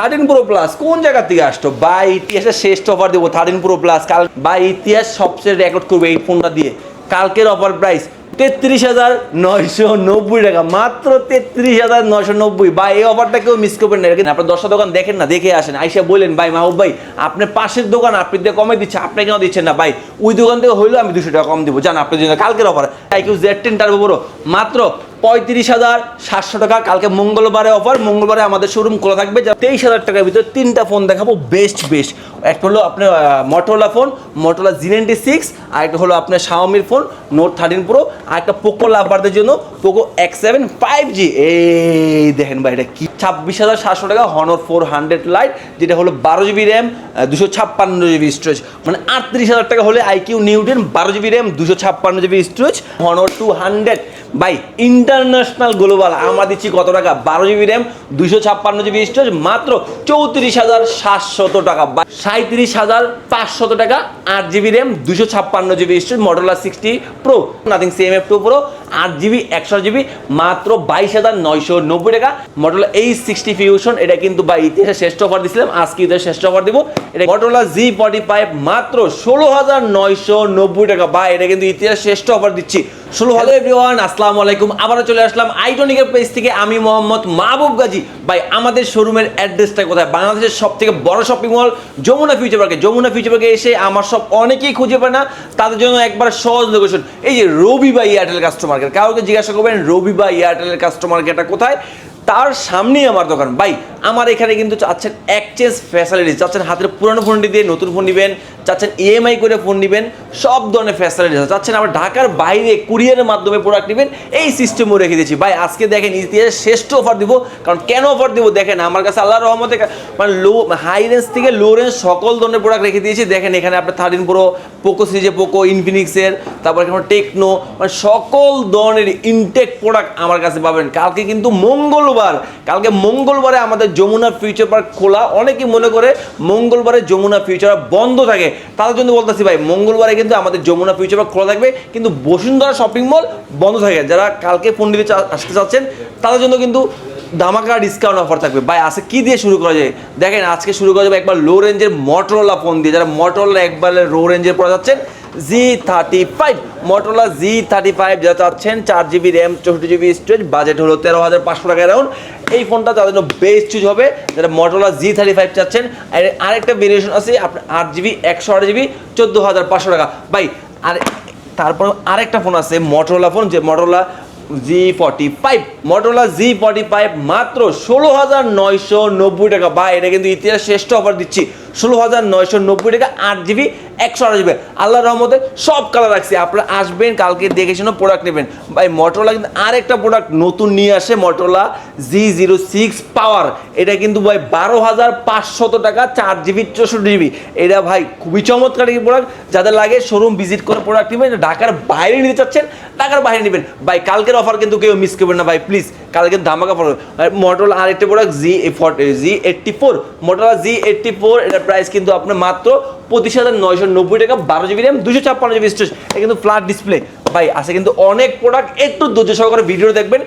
Thirteen pro plus, কোন জায়গা থেকে আসতো বা ইতিহাসের শ্রেষ্ঠ অফার দেবো থার্টিন প্রো প্লাস। কাল বা ইতিহাস সবচেয়ে রেকর্ড করবে এই ফোনটা দিয়ে। কালকের অফার প্রাইস তেত্রিশ হাজার নয়শো নব্বই টাকা, মাত্র তেত্রিশ হাজার নয়শো নব্বই। বা এই অফারটা কেউ মিস করবেন না। আপনার দশটা দোকান দেখেন না, দেখে আসেন। আইসা বললেন ভাই মাহবুব ভাই, আপনার পাশের দোকান আপনি দিয়ে কমে দিচ্ছে, আপনি কেন দিচ্ছেন না? ভাই ওই দোকান থেকে হইলেও আমি দুশো টাকা কম দিব। জান আপনার জন্য কালকের offer iQOO Z ten Turbo বড় মাত্র পঁয়ত্রিশ হাজার সাতশো টাকা। কালকে মঙ্গলবারে অফার মঙ্গলবারে আমাদের শোরুম খোলা থাকবে। যা তেইশ হাজার টাকার ভিতরে তিনটা ফোন দেখাবো বেস্ট বেস্ট একটা হলো আপনার Motorola phone Motorola G ninety six আর একটা হলো আপনার শাওমির ফোন নোট থার্টিন প্রো আর একটা পোকো লাভারদের জন্য Poco X seven five G এই দেখেন ভাই, এটা কি ছাব্বিশ হাজার সাতশো টাকা হনর ফোর হান্ড্রেড লাইট যেটা হলো বারো জিবি র্যাম দুশো ছাপ্পান্ন জিবি স্টোরেজ মানে আটত্রিশ হাজার টাকা হলে আইকিউ নিউটেন বারো জিবি র্যাম দুশো ছাপ্পান্ন GB storage Honor two hundred by international global আমরা দিচ্ছি কত টাকা? বারো জিবি র্যাম দুশো ছাপ্পান্ন জিবি স্টোরেজ মাত্র চৌত্রিশ হাজার সাতশত টাকা। বা সাঁত্রিশ হাজার পাঁচশত টাকা, আট জিবি র্যাম দুশো ছাপ্পান্ন GB storage Motorola sixty Pro Nothing CMF two Pro আট জিবি, একশো জিবি, মাত্র বাইশ হাজার নয়শো নব্বই টাকা। মডেলা এই সিক্সটি ফিউশন এটা কিন্তু বা ইতিহাসে শ্রেষ্ঠ অফার দিয়েছিলাম আজকে ইতিহাসে শ্রেষ্ঠ অফার দিব। এটা মডেলা জি ফর্টি ফাইভ মাত্র ষোলো হাজার নয়শো নব্বই টাকা। বা এটা কিন্তু ইতিহাসে শ্রেষ্ঠ অফার দিচ্ছি। ষোলো হ্যালো এভরিওয়ান আসসালামু আলাইকুম আবারও চলে আসলাম আইটনিকের পেজ থেকে। আমি মোহাম্মদ মাহবুব গাজী। ভাই, আমাদের শোরুমের অ্যাড্রেসটা কোথায়? বাংলাদেশের সব থেকে বড় শপিং মল যমুনা ফিউচার পার্কে যমুনা ফিউচার পার্কে এসে আমার সব অনেকেই খুঁজে পায় না। তাদের জন্য একবার সহজ লোকেশন এই যে রবি বা এয়ারটেল কাস্টমার কেয়ার কাউকে জিজ্ঞাসা করবেন, রবি বা এয়ারটেলের কাস্টমার কেয়ারটা কোথায়? তার সামনেই আমার দোকান। ভাই, আমার এখানে কিন্তু চাচ্ছেন এক্সচেঞ্জ ফ্যাসিলিটি চাচ্ছেন হাতের পুরনো ফোনটি দিয়ে নতুন ফোন নেবেন। চাচ্ছেন ইএমআই করে ফোন নেবেন, সব ধরনের ফ্যাসিলিটি আছে। চাচ্ছেন আবার ঢাকার বাইরে কুরিয়ারের মাধ্যমে প্রোডাক্ট নেবেন, এই সিস্টেমও রেখে দিয়েছি। ভাই, আজকে দেখেন ইতিহাসে শ্রেষ্ঠ অফার দিব, কারণ কেন অফার দিব দেখেন, আমার কাছে আল্লাহর রহমতে মানে লো হাই রেঞ্জ থেকে লো রেঞ্জ সকল ধরনের প্রোডাক্ট রেখে দিয়েছি। দেখেন এখানে আপনার থার্টিন প্রো পোকো সিরিজে পোকো ইনফিনিক্সের তারপর এখানে টেকনো মানে সকল ধরনের ইনটেক প্রোডাক্ট আমার কাছে পাবেন। কালকে কিন্তু মঙ্গলবার, কালকে মঙ্গলবারে আমাদের যমুনা ফিউচার পার্ক খোলা। অনেকেই মনে করে মঙ্গলবারে যমুনা ফিউচার বন্ধ থাকে। তাদের জন্য বলতেছি ভাই, মঙ্গলবারে কিন্তু আমাদের যমুনা ফিউচার পার্ক খোলা থাকবে। কিন্তু বসুন্ধরা শপিং মল বন্ধ থাকে। যারা কালকে চা- আসতে চাচ্ছেন, তাদের জন্য কিন্তু ধামাকা ডিসকাউন্ট অফার থাকবে। ভাই, আজকে কি দিয়ে শুরু করা যায়? দেখেন, আজকে শুরু করা যাবে একবার লো রেঞ্জের মটোরোলা ফোন দিয়ে। যারা মটোরোলা একবার লো রেঞ্জের পড়া যাচ্ছেন G thirty five Motorola G thirty five যা চাচ্ছেন চার জিবি র্যাম চৌষট্টি জিবি স্টোরেজ বাজেট হলো তেরো হাজার পাঁচশো টাকা অ্যারাউন্ড এই ফোনটা তাদের জন্য বেস্ট চুজ হবে, যারা মটোরোলা জি থার্টি ফাইভ চাচ্ছেন। আর আরেকটা ভেরিয়েশন আছে, আপনার আট জিবি একশো আট জিবি চোদ্দ হাজার পাঁচশো টাকা। বাই আর তারপর আরেকটা ফোন আছে মটোরোলা ফোন যে Motorola G forty five Motorola G forty five মাত্র ষোলো হাজার নয়শো নব্বই টাকা। বা এটা কিন্তু ইতিহাস শ্রেষ্ঠ অফার দিচ্ছি। ষোলো হাজার নয়শো নব্বই টাকা আট জিবি, একশো আট জিবি। আল্লাহ রহমতে সব কালার রাখছি। আপনারা আসবেন, কালকে দেখে শুনে প্রোডাক্ট নেবেন। ভাই মটোরোলা কিন্তু আরেকটা প্রোডাক্ট নতুন নিয়ে আসে Motorola G zero six power এটা কিন্তু ভাই বারো হাজার পাঁচশত টাকা, চার জিবি, চৌষট্টি জিবি। এটা ভাই খুবই চমৎকার এই প্রোডাক্ট যাদের লাগে শোরুম ভিজিট করে প্রোডাক্ট নেবেন। ঢাকার বাইরে নিতে চাচ্ছেন, ঢাকার বাইরে নেবেন। ভাই, কালকের অফার কিন্তু কেউ মিস করবেন না, ভাই প্লিজ কালকে ধামাকা পড়বে মটোরোলা আরেকটা product G G eighty four Motorola G eighty four এটার প্রাইস কিন্তু আপনার মাত্র পঁচিশ হাজার নয়শো নব্বই টাকা, বারো জিবি র্যাম দুশো ছাপ্পান্ন জিবি স্টোরেজ এটা কিন্তু ফ্ল্যাট ডিসপ্লে ভাই আছে কিন্তু অনেক প্রোডাক্ট একটু ধৈর্য সহকারে ভিডিও দেখবেন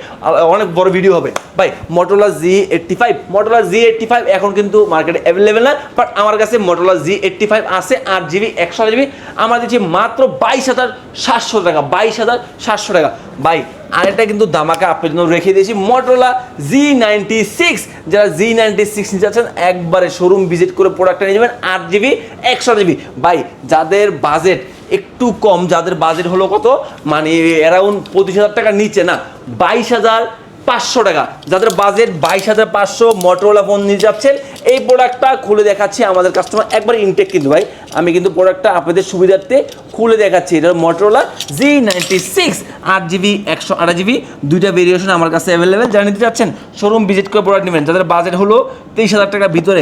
অনেক বড় ভিডিও হবে। ভাই Motorola G eighty five Motorola G eighty five এখন কিন্তু মার্কেটে অ্যাভেলেবেল না বাট আমার কাছে মটোলা জি এইটটি ফাইভ আছে, আট জিবি একশো জিবি আমার দিচ্ছি মাত্র বাইশ হাজার সাতশো টাকা, বাইশ হাজার সাতশো টাকা। ভাই, আরেকটা কিন্তু দামাকা আপনার জন্য রেখে দিয়েছি মটোলা জি নাইনটি সিক্স যারা জি নাইনটি সিক্স নিতে চাচ্ছেন, একবারে শোরুম ভিজিট করে প্রোডাক্টটা নিয়ে যাবেন, আট জিবি একশো জিবি ভাই, যাদের বাজেট একটু কম, যাদের বাজেট হলো কত? মানে অ্যারাউন্ড পঁচিশ হাজার টাকার নিচে, না, বাইশ হাজার পাঁচশো টাকা। যাদের বাজেট বাইশ হাজার পাঁচশো মটোরোলা ফোন নিয়ে যাচ্ছেন, এই প্রোডাক্টটা খুলে দেখাচ্ছি আমাদের কাস্টমার একবার ইনটেক কিন্তু ভাই, আমি কিন্তু প্রোডাক্টটা আপনাদের সুবিধার্থে খুলে দেখাচ্ছি। এটা মটোরোলা জি নাইনটি সিক্স আট জিবি একশো আট জিবি দুইটা ভেরিয়েশন আমার কাছে অ্যাভেলেবেল যারা নিতে চাচ্ছেন শোরুম ভিজিট করে প্রোডাক্ট নেবেন। যাদের বাজেট হলো তেইশ হাজার টাকার ভিতরে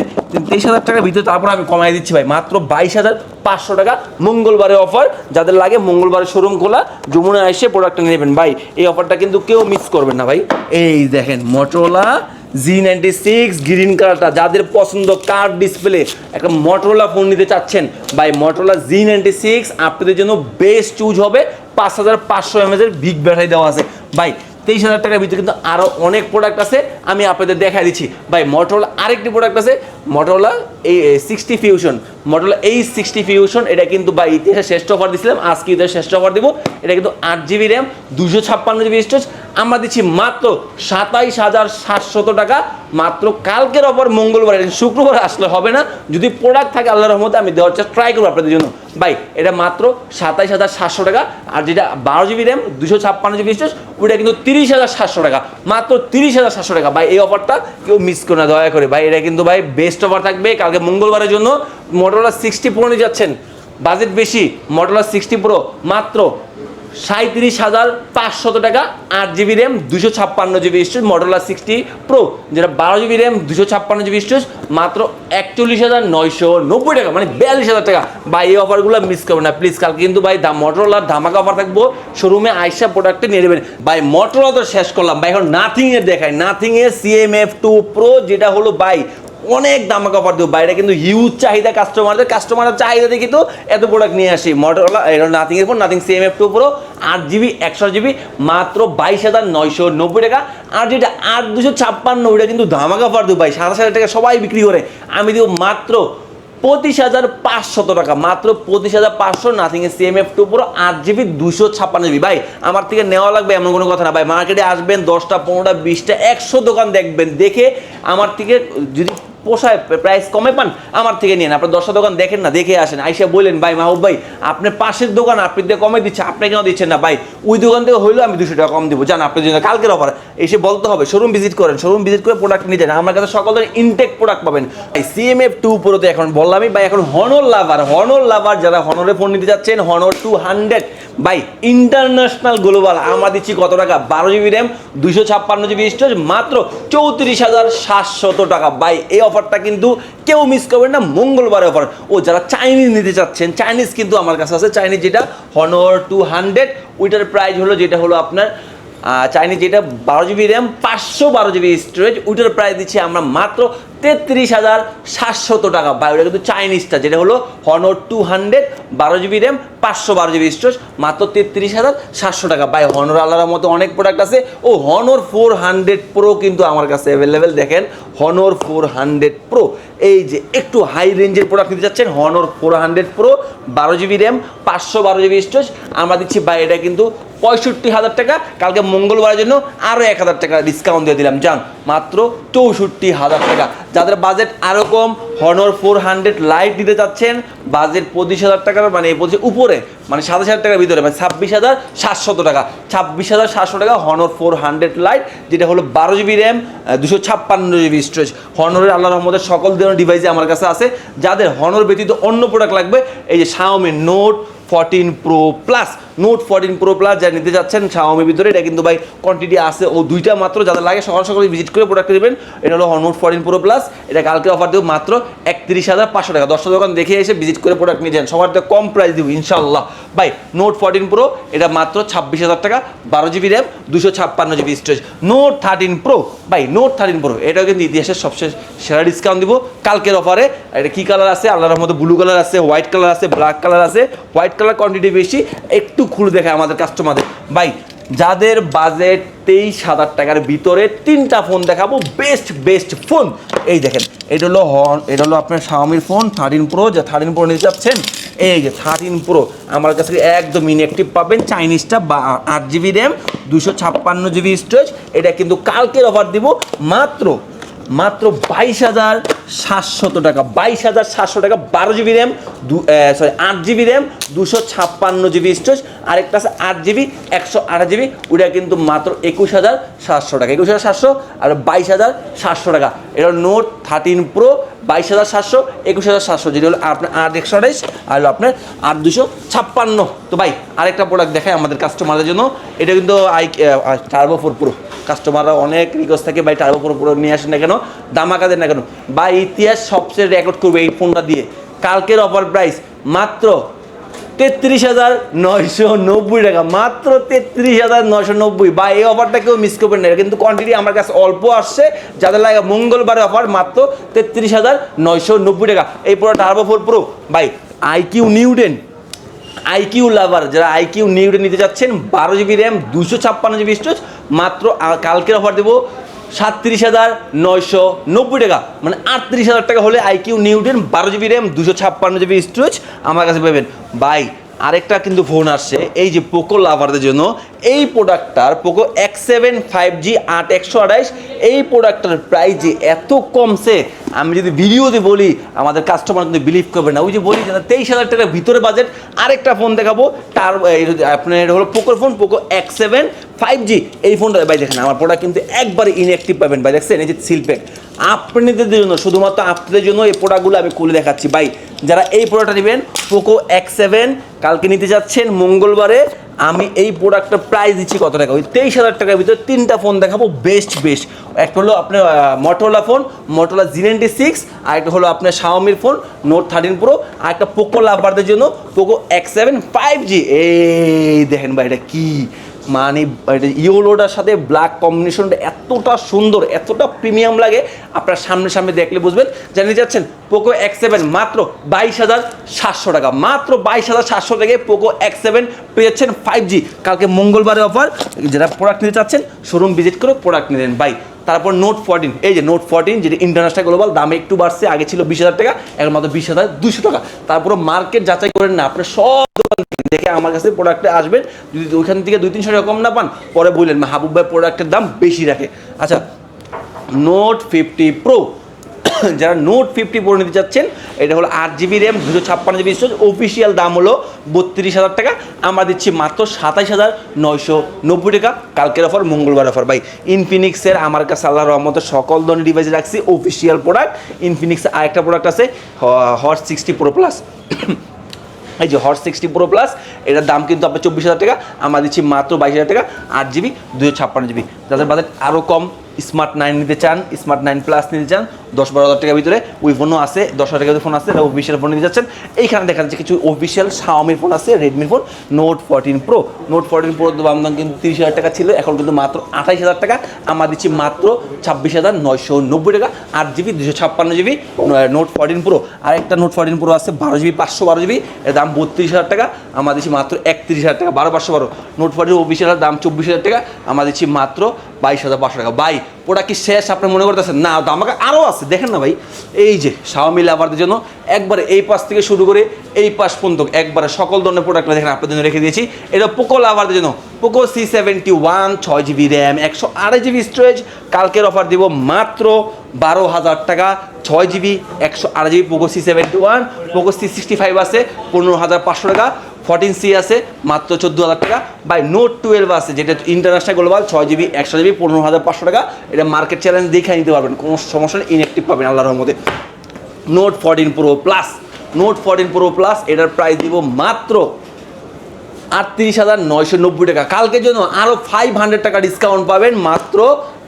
তেইশ হাজার টাকার ভিতরে তারপর আমি কমাই দিচ্ছি ভাই। মাত্র বাইশ হাজার পাঁচশো টাকা মঙ্গলবারে অফার যাদের লাগে মঙ্গলবারে শোরুম খোলা যমুনা এসে প্রোডাক্টটা নেবেন। ভাই, এই অফারটা কিন্তু কেউ মিস করবেন না ভাই। এই দেখেন Motorola G ninety six green কালারটা যাদের পছন্দ কার ডিসপ্লে একটা মটোলা ফোন নিতে চাচ্ছেন, ভাই মটোলা জি নাইনটি সিক্স আপনাদের জন্য বেস্ট চুজ হবে, পাঁচ হাজার পাঁচশো এমএজের বিগ ব্যাটারি দেওয়া আছে। ভাই, তেইশ হাজার টাকার ভিতরে কিন্তু আরও অনেক প্রোডাক্ট আছে, আমি আপনাদের দেখা দিচ্ছি। ভাই মটোলা আরেকটি প্রোডাক্ট আছে মটোলা এই সিক্সটি ফিউশন মটোলা এই সিক্সটি ফিউশন এটা কিন্তু বা ইতিহাসে শ্রেষ্ঠ অফার দিয়েছিলাম আজকে ইতিহাসে শ্রেষ্ঠ অফার দিব, এটা কিন্তু আট জিবি র্যাম দুশো ছাপ্পান্ন জিবি স্টোরেজ আমরা দিচ্ছি মাত্র সাতাইশ হাজার সাতশত টাকা। মাত্র কালকের অফার মঙ্গলবার শুক্রবার আসলে হবে না। যদি প্রোডাক্ট থাকে আল্লাহর রহমতে, আমি দেওয়ার চেষ্টা ট্রাই করব আপনাদের জন্য। ভাই, এটা মাত্র সাতাইশ হাজার সাতশো টাকা। আর যেটা বারো জিবি র্যাম দুশো ছাপ্পান্ন জিবি স্টোরেজ ওটা কিন্তু তিরিশ হাজার সাতশো টাকা। মাত্র তিরিশ হাজার সাতশো টাকা। ভাই, এই অফারটা কেউ মিস করে না, দয়া করে। ভাই, এটা কিন্তু ভাই বেস্ট অফার থাকবে কালকে মঙ্গলবারের জন্য। মোটরলা সিক্সটি প্রো নিয়ে যাচ্ছেন। বাজেট বেশি মোটরলা সিক্সটি প্রো মাত্র সাঁত্রিশ হাজার পাঁচশত টাকা, আট জিবি র্যাম, দুশো ছাপ্পান্ন GB storage Motorola sixty Pro যেটা বারো জিবি র্যাম, দুশো ছাপ্পান্ন জিবি স্টোরেজ, মাত্র একচল্লিশ হাজার নয়শো নব্বই টাকা মানে বিয়াল্লিশ হাজার টাকা। ভাই, এই অফারগুলো মিস করবেন না প্লিজ কালকে কিন্তু ভাই দাম মটোরোলার ধামাকা অফার থাকব শোরুমে আইসা প্রোডাক্টে নিয়ে নেবেন। ভাই মটোরোলা তো শেষ করলাম, ভাই, এখন নাথিং এর দেখাই নাথিং এর সিএমএফ টু প্রো যেটা হলো বাই অনেক দামাকা অফার দেবো বাইরে, কিন্তু হিউজ চাহিদা কাস্টমারদের কাস্টমারের চাহিদা দেখি তো এত প্রোডাক্ট নিয়ে আসি। মটোরোলা নাথিং এর পর Nothing CMF two pro, আট জিবি একশো জিবি মাত্র বাইশ হাজার নয়শো নব্বই টাকা। আর যেটা আট দুশো ছাপ্পান্ন, ওইটা কিন্তু ধামাকা অফার দেবো ভাই, সাতাশ হাজার টাকা সবাই বিক্রি করে। আমি দেবো মাত্র পঁচিশ হাজার পাঁচশত টাকা, মাত্র পঁচিশ হাজার পাঁচশো নাথিং এর সিএম এফ টু পুরো, আট জিবি দুশো ছাপ্পান্ন জিবি ভাই, আমার থেকে নেওয়া লাগবে এমন কোনো কথা না। ভাই মার্কেটে আসবেন, দশটা, পনেরোটা, বিশটা, একশো দোকান দেখবেন, দেখে আমার থেকে যদি পোষায় প্রাইস কমে পান, আমার থেকে নিন আপনার দশটা দোকান দেখেন না, দেখে আসেন। আইসা বললেন ভাই, মাহবুব ভাই আপনার পাশের দোকান আপনি দিয়ে কমে দিচ্ছে আপনি কেন দিচ্ছেন না? ভাই, ওই দোকান থেকে হইলেও আমি দুশো টাকা কম দিব। জান, আপনার জন্য কালকের অফার এসে বলতে হবে শোরুম ভিজিট করেন শোরুম ভিজিট করে প্রোডাক্ট নিয়ে যান। আমার কাছে সকল ধরনের ইনটেক প্রোডাক্ট পাবেন। ভাই সিএমএফ টু প্রোতে এখন বললামই, ভাই, এখন হনর লাভার হনর লাভার যারা হনরে ফোন নিতে যাচ্ছেন হনর টু হান্ড্রেড ভাই ইন্টারন্যাশনাল গ্লোবাল আমরা দিচ্ছি কত টাকা? বারো জিবি র্যাম দুশো ছাপ্পান্ন জিবি স্টোরেজ মাত্র চৌত্রিশ হাজার সাতশত টাকা। ভাই, এই অফারটা কিন্তু কেউ মিস করবেন না মঙ্গলবার অফার ও, যারা চাইনিজ নিতে চাচ্ছেন চাইনিজ কিন্তু আমার কাছে আছে। চাইনিজ যেটা হনর টু হান্ড্রেড ওইটার প্রাইস হলো যেটা হলো আপনার চাইনিজ যেটা বারো জিবি র্যাম পাঁচশো বারো জিবি স্টোরেজ ওইটার প্রাইস দিচ্ছি আমরা মাত্র তেত্রিশ হাজার সাতশত টাকা। বা ওটা কিন্তু চাইনিজটা যেটা হলো হনর টু হান্ড্রেড বারো জিবি র্যাম পাঁচশো বারো জিবি স্টোরেজ মাত্র তেত্রিশ হাজার সাতশো টাকা। বাই হনর আলার মতো অনেক প্রোডাক্ট আছে। ও হনর ফোর হান্ড্রেড প্রো কিন্তু আমার কাছে অ্যাভেলেবেল দেখেন হনর ফোর হান্ড্রেড প্রো এই যে একটু হাই রেঞ্জের প্রোডাক্ট নিতে যাচ্ছেন হনর ফোর হান্ড্রেড প্রো বারো জিবি র্যাম পাঁচশো বারো জিবি স্টোরেজ আমরা দিচ্ছি বাই এটা কিন্তু পঁয়ষট্টি হাজার টাকা। কালকে মঙ্গলবারের জন্য আরও এক হাজার টাকা ডিসকাউন্ট দিয়ে দিলাম। যান, মাত্র চৌষট্টি হাজার টাকা। যাদের বাজেট আরও কম হনর ফোর হান্ড্রেড লাইট দিতে চাচ্ছেন বাজেট পঁচিশ হাজার টাকার মানে পঁচিশ উপরে মানে সাতাশ হাজার টাকার ভিতরে মানে ছাব্বিশ হাজার সাতশত টাকা। ছাব্বিশ হাজার সাতশো টাকা হনর ফোর হান্ড্রেড লাইট যেটা হলো বারো জিবি র্যাম দুশো ছাপ্পান্ন জিবি স্টোরেজ হনরের আল্লাহ রহমদের সকল ধরনের ডিভাইসে আমার কাছে আছে। যাদের হনর ব্যতীত অন্য প্রোডাক্ট লাগবে, এই যে Xiaomi Note fourteen Pro Plus Note fourteen Pro Plus যা নিতে যাচ্ছেন শাওমির ভিতরে, এটা কিন্তু ভাই কোয়ান্টিটি আছে ও দুইটা মাত্র, যাদের লাগে সকাল সকালে ভিজিট করে প্রোডাক্ট নেবেন, এটা হলো নোট ফোরটিন প্রো প্লাস এটা কালকে অফার দেবো মাত্র একত্রিশ হাজার পাঁচশো টাকা। দশটা দোকান দেখে এসে ভিজিট করে প্রোডাক্ট নিয়ে যান, সবার থেকে কম প্রাইস দিব ইনশাল্লাহ ভাই নোট ফোরটিন প্রো এটা মাত্র ছাব্বিশ হাজার টাকা, বারো জিবি র্যাম দুশো ছাপ্পান্ন GB storage Note thirteen Pro ভাই নোট থার্টিন প্রো এটাও কিন্তু ইতিহাসের সবচেয়ে সেরা ডিসকাউন্ট দিব। কালকের অফারে এটা কী কালার আছে? আল্লাহর মধ্যে ব্লু কালার আছে হোয়াইট কালার আছে ব্ল্যাক কালার আছে হোয়াইট কালার কোয়ান্টিটি বেশি, একটু খুলে দেখায় আমাদের কাস্টমারদের ভাই, যাদের বাজেট তেইশ হাজার টাকার ভিতরে তিনটা ফোন দেখাবো বেস্ট বেস্ট ফোন এই দেখেন, এটা হলো হর্ন এটা হলো আপনার শাওমির ফোন থার্টিন প্রো যে থার্টিন প্রো নিতে যাচ্ছেন, এই যে থার্টিন প্রো আমার কাছে একদম ইনঅ্যাক্টিভ পাবেন চাইনিজটা বা আট জিবি র্যাম দুশো ছাপ্পান্ন জিবি স্টোরেজ এটা কিন্তু কালকের অফার দিব, মাত্র মাত্র বাইশ হাজার সাতশত টাকা, বাইশ হাজার সাতশো টাকা, বারো জিবি র্যাম, দু সরি আট জিবি র্যাম, দুশো ছাপ্পান্ন জিবি স্টোরেজ আরেকটা আছে আট জিবি, একশো আট জিবি, ওটা কিন্তু মাত্র একুশ হাজার সাতশো টাকা, একুশ হাজার সাতশো আর বাইশ হাজার সাতশো টাকা। এটা নোট থার্টিন প্রো বাইশ হাজার সাতশো একুশ হাজার সাতশো যেটা হলো আপনার আট একশো আঠাইশ আর হলো আপনার আট দুশো ছাপ্পান্ন। তো ভাই, আরেকটা প্রোডাক্ট দেখায় আমাদের কাস্টমারদের জন্য। এটা কিন্তু আই টার্বো ফোর প্রো কাস্টমাররা অনেক রিকোয়েস্ট থাকে, ভাই টার্বো ফোর প্রো নিয়ে আসেন না কেন দামাকা দেন না কেন। বা ইতিহাস সবচেয়ে রেকর্ড করবে এই ফোনটা দিয়ে। কালকের অফার প্রাইস মাত্র তেত্রিশ হাজার নয়শো নব্বই টাকা, মাত্র তেত্রিশ হাজার নয়শো নব্বই। বা এই অফারটা কেউ মিস করবেন না কিন্তু কোয়ান্টিটি আমার কাছে অল্প আসছে। যাদের লাগে মঙ্গলবারের অফার মাত্র তেত্রিশ হাজার নয়শো নব্বই টাকা। এই পুরো টার্বো ফোর প্রো ভাই আইকিউ নিউডেন আইকিউ লাভার যারা আইকিউ নিউডে নিতে চাচ্ছেন বারো জিবি র্যাম দুশো ছাপ্পান্ন জিবি স্টোরেজ মাত্র কালকের অফার দেবো সাতত্রিশ হাজার নয়শো নব্বই টাকা। মানে আটত্রিশ হাজার টাকা হলে আইকিউ নিউডেন বারো জিবি র্যাম দুশো ছাপ্পান্ন জিবি স্টোরেজ আমার কাছে পাবেন। বাই। আরেকটা কিন্তু ফোন আসছে, এই যে পোকো লাভারদের জন্য, এই প্রোডাক্টটার Poco X seven five G আট একশো আঠাইশ, এই প্রোডাক্টটার প্রাইস যে এত কমছে আমি যদি ভিডিওতে বলি, আমাদের কাস্টমার কিন্তু বিলিভ করবে না। ওই যে বলি যে, তেইশ হাজার টাকার ভিতরে বাজেট আরেকটা ফোন দেখাবো, তার আপনার এটা হলো পোকোর phone Poco X seven five G এই ফোনটা ভাই দেখেন, আমার প্রোডাক্ট কিন্তু একবারে ইনঅ্যাক্টিভ পাবেন। ভাই দেখছেন, এই যে সিলপ্যাক আপনাদের জন্য, শুধুমাত্র আপনাদের জন্য এই প্রোডাক্টগুলো আমি খুলে দেখাচ্ছি। ভাই যারা এই প্রোডাক্টটা নেবেন পোকো এক্স সেভেন কালকে নিতে যাচ্ছেন মঙ্গলবারে, আমি এই প্রোডাক্টটার প্রাইস দিচ্ছি কত টাকা? ওই তেইশ হাজার টাকার ভিতরে তিনটা ফোন দেখাবো বেস্ট বেস্ট একটা হলো আপনার Motorola phone Motorola G ninety six আর একটা হলো আপনার শাওমির ফোন নোট থার্টিন প্রো আর একটা পোকো লাভারদের জন্য Poco X seven five G এই দেখেন ভাই, এটা কী মানে ইয়োলোটার সাথে ব্ল্যাক কম্বিনেশনটা এতটা সুন্দর, এতটা প্রিমিয়াম লাগে। আপনার সামনে সামনে দেখলে বুঝবেন। জানিয়ে যাচ্ছেন পোকো এক্স সেভেন মাত্র বাইশ হাজার সাতশো টাকা। মাত্র বাইশ হাজার সাতশো টাকায় পোকো এক্স সেভেন পেয়ে যাচ্ছেন ফাইভ জি কালকে মঙ্গলবারে অফার যারা প্রোডাক্ট নিতে চাচ্ছেন শোরুম ভিজিট করে প্রোডাক্ট নিলেন বাই তারপর নোট ফোরটিন এই যে নোট ফোরটিন যেটা ইন্টারন্যাশনাল গ্লোবাল দামে একটু বাড়ছে, আগে ছিল বিশ হাজার টাকা, এখন মাত্র বিশ হাজার দুশো টাকা। তারপরে মার্কেট যাচাই করেন না আপনার সব দোকান দেখে আমার কাছে প্রোডাক্টে আসবেন। যদি ওইখান থেকে দুই, তিনশো টাকা কম না পান, পরে বললেন, মাহবুব ভাই প্রোডাক্টের দাম বেশি রাখে। আচ্ছা নোট ফিফটি প্রো যারা নোট ফিফটি প্রো নিতে চাচ্ছেন, এটা হলো আট জিবি র্যাম, দুশো ছাপ্পান্ন জিবি স্টোরেজ অফিসিয়াল দাম হলো বত্রিশ হাজার টাকা। আমরা দিচ্ছি মাত্র সাতাইশ হাজার নয়শো নব্বই টাকা। কালকের অফার মঙ্গলবার অফার ভাই ইনফিনিক্সের আমার কাছে আল্লাহ রহমতের সকল ধরনের ডিভাইস রাখছি অফিসিয়াল প্রোডাক্ট ইনফিনিক্সের আরেকটা প্রোডাক্ট আছে হট সিক্সটি প্রো প্লাস এই যে হট সিক্সটি প্রো প্লাস এটার দাম কিন্তু আপনার চব্বিশ হাজার টাকা। আমরা দিচ্ছি মাত্র বাইশ হাজার টাকা, আট জিবি, দুশো ছাপ্পান্ন জিবি। যাদের বাজেট আরও কম স্মার্ট নাইন নিতে চান স্মার্ট নাইন প্লাস নিতে চান, দশ বারো হাজার টাকার ভিতরে ওই ফোনও আছে, দশ হাজার টাকার ফোন আছে অফিসিয়াল ফোন নিতে যাচ্ছেন। এইখানে দেখা যাচ্ছে কিছু অফিসিয়াল শাওমির ফোন আছে রেডমির phone note fourteen pro note fourteen pro দাম দাম কিন্তু তিরিশ হাজার টাকা ছিল, এখন কিন্তু মাত্র আঠাইশ হাজার টাকা। আমরা দিচ্ছি মাত্র ছাব্বিশ হাজার নয়শো নব্বই টাকা, আট জিবি দুশো ছাপ্পান্ন জিবি নোট ফোরটিন প্রো আর একটা নোট ফোরটিন প্রো আছে, বারো জিবি পাঁচশো বারো জিবি এর দাম বত্রিশ হাজার টাকা, আমরা দিচ্ছি মাত্র একত্রিশ হাজার টাকা, বারো পাঁচশো বারো। নোট ফোরটিন অফিসিয়াল দাম চব্বিশ হাজার টাকা, আমরা দিচ্ছি মাত্র বাইশ হাজার পাঁচশো টাকা। বাই ওটা কি শেষ? আপনি মনে করতেছেন? না, তো আমাকে আরও আছে। দেখেন না ভাই, এই যে শাওমি লাভারদের জন্য একবারে এই পাশ থেকে শুরু করে এই পাশ পর্যন্ত একবারে সকল ধরনের প্রোডাক্টগুলো দেখেন, আপনাদের জন্য রেখে দিয়েছি। এটা পোকো লাভারদের জন্য। পোকো সি সেভেন্টি ওয়ান ছয় জিবি র্যাম একশো আড়াই জিবি স্টোরেজ কালকের অফার দিব মাত্র বারো হাজার টাকা, ছয় জিবি একশো আড়াই GB Poco C seventy one Poco C sixty five আছে, পনেরো হাজার পাঁচশো টাকা। ফোরটিন সি আছে, মাত্র চোদ্দ হাজার টাকা। বাই নোট টুয়েলভ আছে, যেটা ইন্টারন্যাশনাল গ্লোবাল ছয় জিবি একশো জিবি পনেরো হাজার পাঁচশো টাকা। এটা মার্কেট চ্যালেঞ্জ দেখে নিতে পারবেন, কোনো সমস্যা নেই ইনঅ্যাক্টিভ পাবেন আল্লাহর রহমতে। Note fourteen pro plus note fourteen pro plus এটার প্রাইস দিব মাত্র আটত্রিশ হাজার নয়শো নব্বই টাকা। কালকের জন্য আরও ফাইভ হান্ড্রেড টাকা ডিসকাউন্ট পাবেন, মাত্র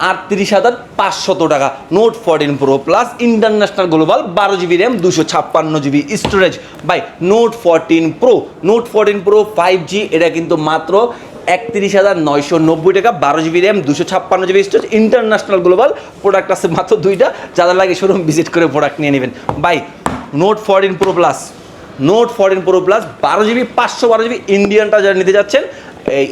আটত্রিশ হাজার পাঁচশত টাকা। Note fourteen pro plus international global বারো জিবি র্যাম দুশো ছাপ্পান্ন GB storage bye note fourteen pro note fourteen pro five G এটা কিন্তু মাত্র একত্রিশ হাজার নয়শো নব্বই টাকা, বারো জিবি র্যাম দুশো ছাপ্পান্ন GB storage international global product আছে মাত্র দুইটা। যাদের লাগে শোরুম ভিজিট করে প্রোডাক্ট নিয়ে নেবেন। Bye note fourteen pro plus note fourteen pro plus বারো জিবি, পাঁচশো বারো জিবি ইন্ডিয়ানটা যারা নিতে যাচ্ছেন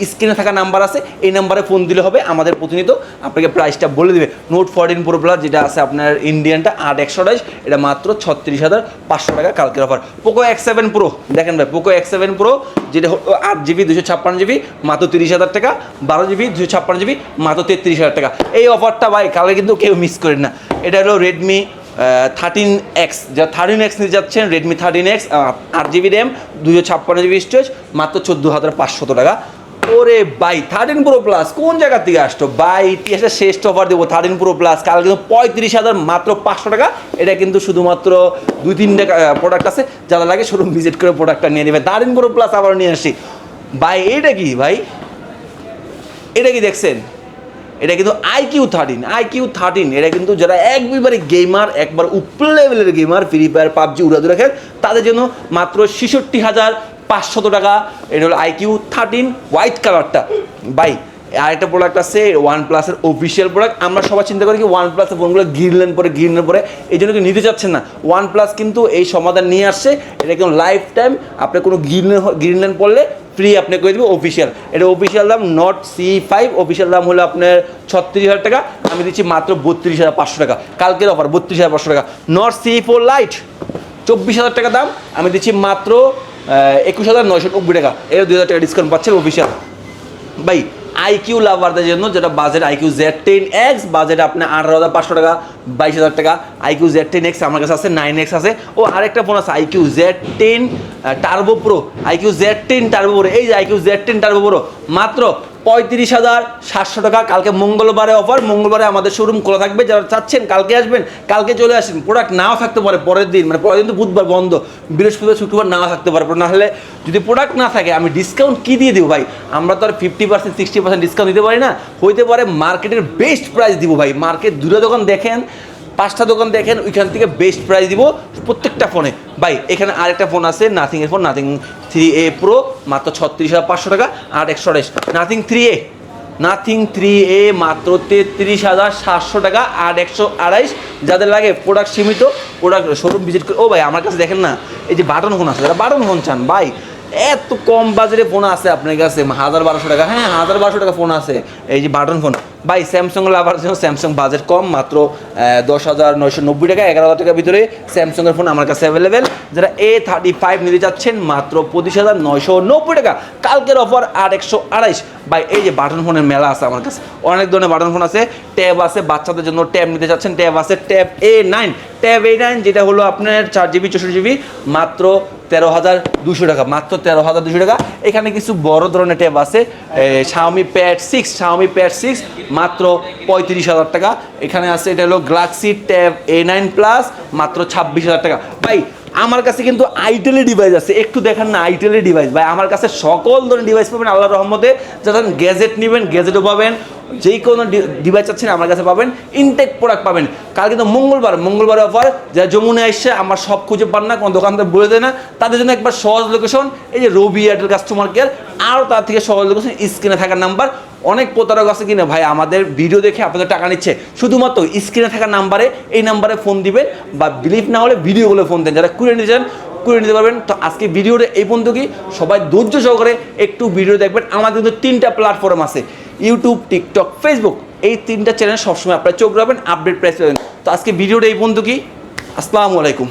স্ক্রিনে থাকা নাম্বার আছে, এই নাম্বারে ফোন দিলে হবে, আমাদের প্রতিনিয়ত আপনাকে প্রাইসটা বলে দেবে। নোট ফোরটিন প্রো প্লাস যেটা আছে আপনার ইন্ডিয়ানটা আট একশো আঠাশ, এটা মাত্র ছত্রিশ হাজার পাঁচশো টাকা কালকের offer Poco X seven pro দেখেন ভাই পোকো এক্স সেভেন প্রো যেটা আট জিবি দুশো ছাপ্পান্ন জিবি মাত্র তিরিশ হাজার টাকা, বারো জিবি দুশো ছাপ্পান্ন জিবি মাত্র তেত্রিশ হাজার টাকা। এই অফারটা ভাই, কালকে কিন্তু কেউ মিস করেন না। এটা হলো রেডমি থার্টিন এক্স যা থার্টিন এক্স নিয়ে যাচ্ছেন রেডমি থার্টিন এক্স আট জিবি র্যাম দুশো ছাপ্পান্ন জিবি স্টোরেজ মাত্র চোদ্দ হাজার পাঁচশত টাকা। ওরে বাই থার্টিন প্রো প্লাস কোন জায়গা থেকে আসতো বাই ইতিহাসে শেষ অফার দেবো থার্টিন প্রো প্লাস কাল কিন্তু পঁয়ত্রিশ হাজার মাত্র পাঁচশো টাকা। এটা কিন্তু শুধুমাত্র দুই, তিনটা প্রোডাক্ট আছে। যারা লাগে শোরুম ভিজিট করে প্রোডাক্টটা নিয়ে নেবে। থার্টিন প্রো প্লাস আবার নিয়ে আসি ভাই, এটা কি ভাই? এটা কি দেখছেন? এটা কিন্তু I Q thirteen I Q thirteen এটা কিন্তু যারা একবারে গেমার একবার উপর লেভেলের গেমার ফ্রি ফায়ার পাবজি, উড়াদুরা খেল, তাদের জন্য মাত্র ছেষট্টি হাজার পাঁচশত টাকা। এটা হলো আইকিউ থার্টিন হোয়াইট কালারটা বাই আরেকটা প্রোডাক্ট আছে ওয়ান প্লাসের অফিসিয়াল প্রোডাক্ট আমরা সবাই চিন্তা করি কি ওয়ান প্লাসের ফোনগুলো গিরলেন পরে গিরলেন পরে। এই জন্য কি নিতে চাচ্ছেন না। ওয়ান প্লাস কিন্তু এই সমাধান নিয়ে আসছে। এটা কিন্তু লাইফ টাইম আপনার কোনো গিরলেন গিরলেন পড়লে ফ্রি আপনি করে দেবো অফিসিয়াল এটা অফিসিয়াল দাম নট সি ফাইভ অফিসিয়াল দাম হলো আপনার ছত্রিশ হাজার টাকা। আমি দিচ্ছি মাত্র বত্রিশ হাজার পাঁচশো টাকা। কালকের অফার বত্রিশ হাজার পাঁচশো টাকা। নট সি ফোর লাইট চব্বিশ হাজার টাকা দাম। আমি দিচ্ছি মাত্র একুশ হাজার নয়শো নব্বই টাকা। এটা দুই হাজার টাকা ডিসকাউন্ট পাচ্ছেন অফিসিয়াল ভাই আইকিউ লাভারদের জন্য যেটা budget IQ Z ten X budget আপনার আঠারো হাজার পাঁচশো টাকা, বাইশ হাজার টাকা। আইকিউ জেড টেন এক্স আমার কাছে আছে নাইন এক্স আছে। ও, আরেকটা ফোন আছে IQ Z ten turbo pro IQ Z ten turbo pro এই যে IQ Z ten turbo pro মাত্র পঁয়ত্রিশ হাজার সাতশো টাকা। কালকে মঙ্গলবারে অফার মঙ্গলবারে আমাদের শোরুম খোলা থাকবে। যারা চাচ্ছেন, কালকে আসবেন, কালকে চলে আসেন। প্রোডাক্ট নাও থাকতে পারে, পরের দিন। মানে পরের দিন তো বুধবার বন্ধ। বৃহস্পতিবার, শুক্রবার নাও থাকতে পারে। না হলে যদি প্রোডাক্ট না থাকে, আমি ডিসকাউন্ট কী দিয়ে দেবো ভাই? আমরা তো আর fifty percent sixty percent discount দিতে পারি না। হইতে পারে মার্কেটের বেস্ট প্রাইস দিব ভাই। মার্কেট দূরে দোকান দেখেন পাঁচটা দোকান দেখেন, ওইখান থেকে বেস্ট প্রাইস দিব প্রত্যেকটা ফোনে ভাই, এখানে আরেকটা ফোন আছে নাথিং এর phone nothing three A pro মাত্র ছত্রিশ হাজার পাঁচশো টাকা আর একশো আঠাইশ nothing three A nothing three A মাত্র তেত্রিশ হাজার সাতশো টাকা আর একশো আড়াইশ যাদের লাগে প্রোডাক্ট সীমিত প্রোডাক্ট শোরুম ভিজিট করে ও ভাই, আমার কাছে দেখেন না, এই যে বাটন ফোন আছে, যারা বাটন ফোন চান, ভাই এত কম বাজারে ফোন আছে আপনার কাছে? হাজার বারোশো টাকা। হ্যাঁ হাজার বারোশো টাকা ফোন আছে। এই যে বাটন ফোন ভাই স্যামসাং লাভার জন্য স্যামসাং বাজেট কম, মাত্র দশ হাজার নয়শো নব্বই টাকা, এগারো হাজার টাকার ভিতরে স্যামসাংয়ের ফোন আমার কাছে অ্যাভেলেবেল যারা এ থার্টি ফাইভ নিতে চাচ্ছেন, মাত্র পঁচিশ হাজার নয়শো নব্বই টাকা। কালকের অফার আর একশো আড়াইশ। ভাই, এই যে বাটন ফোনের মেলা আছে আমার কাছে। অনেক ধরনের বাটন ফোন আছে। ট্যাব আছে, বাচ্চাদের জন্য ট্যাব নিতে চাচ্ছেন ট্যাব আছে tab A nine tab A nine যেটা হলো আপনার চার জিবি চৌষট্টি জিবি মাত্র তেরো হাজার দুশো টাকা, মাত্র তেরো হাজার দুশো টাকা। এখানে কিছু বড় ধরনের ট্যাব আছে Xiaomi pad six Xiaomi pad six মাত্র পঁয়ত্রিশ হাজার টাকা। এখানে আছে, এটা হলো Galaxy tab A nine plus মাত্র ছাব্বিশ হাজার টাকা। ভাই, আমার কাছে কিন্তু আইটেলের ডিভাইস আছে। একটু দেখেন না আইটেলের ডিভাইস ভাই, আমার কাছে সকল ধরনের ডিভাইস পাবেন আল্লাহ রহমতে। যাতে গ্যাজেট নেবেন গ্যাজেটও পাবেন। যেই কোনো ডিভাইস চাচ্ছেন আমার কাছে পাবেন ইনটেক প্রোডাক্ট পাবেন। কাল কিন্তু মঙ্গলবার মঙ্গলবার অফার যারা যমুনা এসছে আমার সব খুঁজে পান না, কোনো দোকানদার বলে দেয় না, তাদের জন্য একবার সহজ লোকেশন এই যে রবি এয়ারটেল কাস্টমার কেয়ার আরও তার থেকে সহজ লোকেশন স্ক্রিনে থাকার নাম্বার অনেক প্রতারক আছে কিনা? ভাই, আমাদের ভিডিও দেখে আপনাদের টাকা নিচ্ছে। শুধুমাত্র স্ক্রিনে থাকা নাম্বারে এই নাম্বারে ফোন দিবেন, বা বিলিভ না হলে ভিডিওগুলো ফোন দেন। যারা কুড়িয়ে নিতে চান করে নিতে পারবেন। তো আজকে ভিডিওটা এই পর্যন্ত কি সবাই ধৈর্য সহকারে একটু ভিডিও দেখবেন। আমাদের কিন্তু তিনটা প্ল্যাটফর্ম আছে। ইউটিউব টিকটক ফেসবুক এই তিনটা চ্যানেল সবসময় আপনারা চোখ রাখবেন আপডেট প্রাইস পাবেন তো আজকে ভিডিওটা এই বন্ধু কি আসসালামু আলাইকুম।